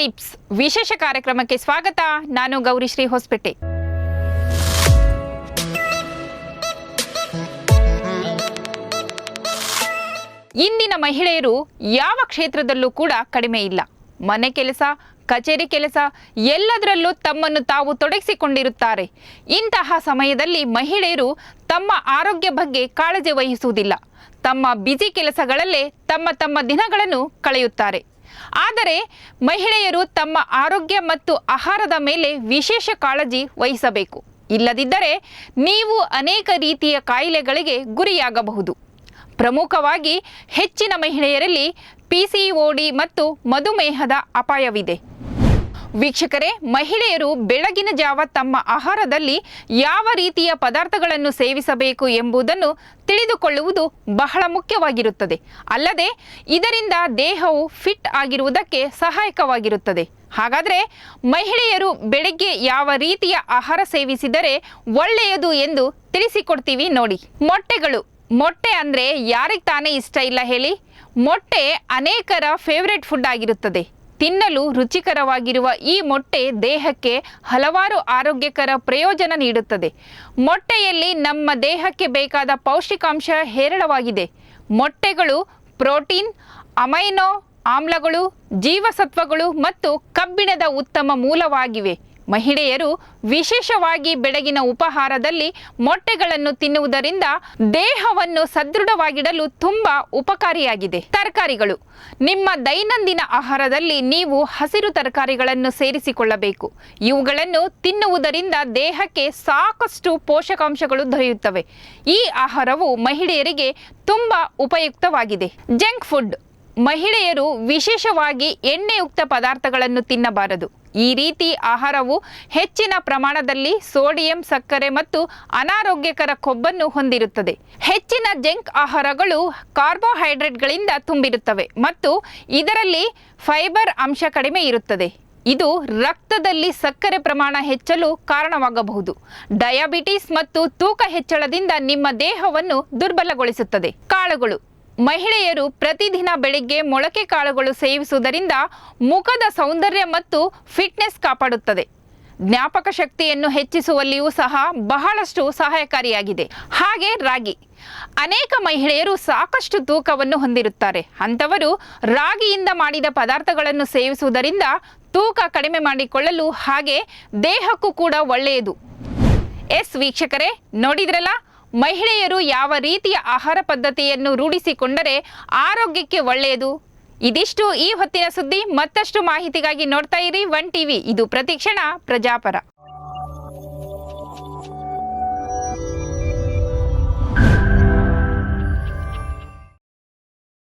Tips. ವಿಶೇಷ ಕಾರ್ಯಕ್ರಮಕ್ಕೆ ಸ್ವಾಗತ. ನಾನು ಗೌರಿಶ್ರೀ ಹೊಸಪೇಟೆ. ಇಂದಿನ ಮಹಿಳೆಯರು ಯಾವ ಕ್ಷೇತ್ರದಲ್ಲೂ ಕೂಡ ಕಡಿಮೆ ಇಲ್ಲ. ಮನೆ ಕೆಲಸ, ಕಚೇರಿ ಕೆಲಸ, ಎಲ್ಲದರಲ್ಲೂ ತಮ್ಮನ್ನು ತಾವು ತೊಡಗಿಸಿಕೊಂಡಿರುತ್ತಾರೆ. ಇಂತಹ ಸಮಯದಲ್ಲಿ ಮಹಿಳೆಯರು ತಮ್ಮ ಆರೋಗ್ಯ ಬಗ್ಗೆ ಕಾಳಜಿ ವಹಿಸುವುದಿಲ್ಲ. ತಮ್ಮ ಬ್ಯುಸಿ ಕೆಲಸಗಳಲ್ಲೇ ತಮ್ಮ ತಮ್ಮ ದಿನಗಳನ್ನು ಕಳೆಯುತ್ತಾರೆ. ಆದರೆ ಮಹಿಳೆಯರು ತಮ್ಮ ಆರೋಗ್ಯ ಮತ್ತು ಆಹಾರದ ಮೇಲೆ ವಿಶೇಷ ಕಾಳಜಿ ವಹಿಸಬೇಕು. ಇಲ್ಲದಿದ್ದರೆ ನೀವು ಅನೇಕ ರೀತಿಯ ಕಾಯಿಲೆಗಳಿಗೆ ಗುರಿಯಾಗಬಹುದು. ಪ್ರಮುಖವಾಗಿ ಹೆಚ್ಚಿನ ಮಹಿಳೆಯರಲ್ಲಿ ಪಿಸಿಒಡಿ ಮತ್ತು ಮಧುಮೇಹದ ಅಪಾಯವಿದೆ. ವೀಕ್ಷಕರೇ, ಮಹಿಳೆಯರು ಬೆಳಗಿನ ಜಾವ ತಮ್ಮ ಆಹಾರದಲ್ಲಿ ಯಾವ ರೀತಿಯ ಪದಾರ್ಥಗಳನ್ನು ಸೇವಿಸಬೇಕು ಎಂಬುದನ್ನು ತಿಳಿದುಕೊಳ್ಳುವುದು ಬಹಳ ಮುಖ್ಯವಾಗಿರುತ್ತದೆ. ಅಲ್ಲದೆ, ಇದರಿಂದ ದೇಹವು ಫಿಟ್ ಆಗಿರುವುದಕ್ಕೆ ಸಹಾಯಕವಾಗಿರುತ್ತದೆ. ಹಾಗಾದರೆ, ಮಹಿಳೆಯರು ಬೆಳಗ್ಗೆ ಯಾವ ರೀತಿಯ ಆಹಾರ ಸೇವಿಸಿದರೆ ಒಳ್ಳೆಯದು ಎಂದು ತಿಳಿಸಿಕೊಡ್ತೀವಿ ನೋಡಿ. ಮೊಟ್ಟೆಗಳು. ಮೊಟ್ಟೆ ಅಂದರೆ ಯಾರಿಗೆ ತಾನೇ ಇಷ್ಟ ಇಲ್ಲ ಹೇಳಿ? ಮೊಟ್ಟೆ ಅನೇಕರ ಫೇವ್ರೆಟ್ ಫುಡ್ ಆಗಿರುತ್ತದೆ. ತಿನ್ನಲು ರುಚಿಕರವಾಗಿರುವ ಈ ಮೊಟ್ಟೆ ದೇಹಕ್ಕೆ ಹಲವಾರು ಆರೋಗ್ಯಕರ ಪ್ರಯೋಜನ ನೀಡುತ್ತದೆ. ಮೊಟ್ಟೆಯಲ್ಲಿ ನಮ್ಮ ದೇಹಕ್ಕೆ ಬೇಕಾದ ಪೌಷ್ಟಿಕಾಂಶ ಹೇರಳವಾಗಿದೆ. ಮೊಟ್ಟೆಗಳು ಪ್ರೋಟೀನ್, ಅಮೈನೋ ಆಮ್ಲಗಳು, ಜೀವಸತ್ವಗಳು ಮತ್ತು ಕಬ್ಬಿಣದ ಉತ್ತಮ ಮೂಲವಾಗಿವೆ. ಮಹಿಳೆಯರು ವಿಶೇಷವಾಗಿ ಬೆಳಗಿನ ಉಪಹಾರದಲ್ಲಿ ಮೊಟ್ಟೆಗಳನ್ನು ತಿನ್ನುವುದರಿಂದ ದೇಹವನ್ನು ಸದೃಢವಾಗಿಡಲು ತುಂಬಾ ಉಪಕಾರಿಯಾಗಿದೆ. ತರಕಾರಿಗಳು. ನಿಮ್ಮ ದೈನಂದಿನ ಆಹಾರದಲ್ಲಿ ನೀವು ಹಸಿರು ತರಕಾರಿಗಳನ್ನು ಸೇರಿಸಿಕೊಳ್ಳಬೇಕು. ಇವುಗಳನ್ನು ತಿನ್ನುವುದರಿಂದ ದೇಹಕ್ಕೆ ಸಾಕಷ್ಟು ಪೋಷಕಾಂಶಗಳು ದೊರೆಯುತ್ತವೆ. ಈ ಆಹಾರವು ಮಹಿಳೆಯರಿಗೆ ತುಂಬಾ ಉಪಯುಕ್ತವಾಗಿದೆ. Junk food. ಮಹಿಳೆಯರು ವಿಶೇಷವಾಗಿ ಎಣ್ಣೆಯುಕ್ತ ಪದಾರ್ಥಗಳನ್ನು ತಿನ್ನಬಾರದು. ಈ ರೀತಿ ಆಹಾರವು ಹೆಚ್ಚಿನ ಪ್ರಮಾಣದಲ್ಲಿ ಸೋಡಿಯಂ, ಸಕ್ಕರೆ ಮತ್ತು ಅನಾರೋಗ್ಯಕರ ಕೊಬ್ಬನ್ನು ಹೊಂದಿರುತ್ತದೆ. ಹೆಚ್ಚಿನ ಜಂಕ್ ಆಹಾರಗಳು ಕಾರ್ಬೋಹೈಡ್ರೇಟ್ಗಳಿಂದ ತುಂಬಿರುತ್ತವೆ ಮತ್ತು ಇದರಲ್ಲಿ ಫೈಬರ್ ಅಂಶ ಕಡಿಮೆ ಇರುತ್ತದೆ. ಇದು ರಕ್ತದಲ್ಲಿ ಸಕ್ಕರೆ ಪ್ರಮಾಣ ಹೆಚ್ಚಲು ಕಾರಣವಾಗಬಹುದು. ಡಯಾಬಿಟಿಸ್ ಮತ್ತು ತೂಕ ಹೆಚ್ಚಳದಿಂದ ನಿಮ್ಮ ದೇಹವನ್ನು ದುರ್ಬಲಗೊಳಿಸುತ್ತದೆ. ಕಾಳುಗಳು ಮಹಿಳೆಯರು ಪ್ರತಿದಿನ ಬೆಳಿಗ್ಗೆ ಮೊಳಕೆ ಕಾಳುಗಳು ಸೇವಿಸುವುದರಿಂದ ಮುಖದ ಸೌಂದರ್ಯ ಮತ್ತು ಫಿಟ್ನೆಸ್ ಕಾಪಾಡುತ್ತದೆ. ಜ್ಞಾಪಕ ಶಕ್ತಿಯನ್ನು ಹೆಚ್ಚಿಸುವಲ್ಲಿಯೂ ಸಹ ಬಹಳಷ್ಟು ಸಹಾಯಕಾರಿಯಾಗಿದೆ. ಹಾಗೆ ರಾಗಿ. ಅನೇಕ ಮಹಿಳೆಯರು ಸಾಕಷ್ಟು ತೂಕವನ್ನು ಹೊಂದಿರುತ್ತಾರೆ. ಅಂಥವರು ರಾಗಿಯಿಂದ ಮಾಡಿದ ಪದಾರ್ಥಗಳನ್ನು ಸೇವಿಸುವುದರಿಂದ ತೂಕ ಕಡಿಮೆ ಮಾಡಿಕೊಳ್ಳಲು ಹಾಗೆ ದೇಹಕ್ಕೂ ಕೂಡ ಒಳ್ಳೆಯದು. ಎಸ್ ವೀಕ್ಷಕರೇ, ನೋಡಿದ್ರಲ್ಲ? ಮಹಿಳೆಯರು ಯಾವ ರೀತಿಯ ಆಹಾರ ಪದ್ಧತಿಯನ್ನು ರೂಢಿಸಿಕೊಂಡರೆ ಆರೋಗ್ಯಕ್ಕೆ ಒಳ್ಳೆಯದು? ಇದಿಷ್ಟು ಈ ಹೊತ್ತಿನ ಸುದ್ದಿ. ಮತ್ತಷ್ಟು ಮಾಹಿತಿಗಾಗಿ ನೋಡ್ತಾ ಇರಿ. One TV. ಇದು ಪ್ರತಿಕ್ಷಣ ಪ್ರಜಾಪರ.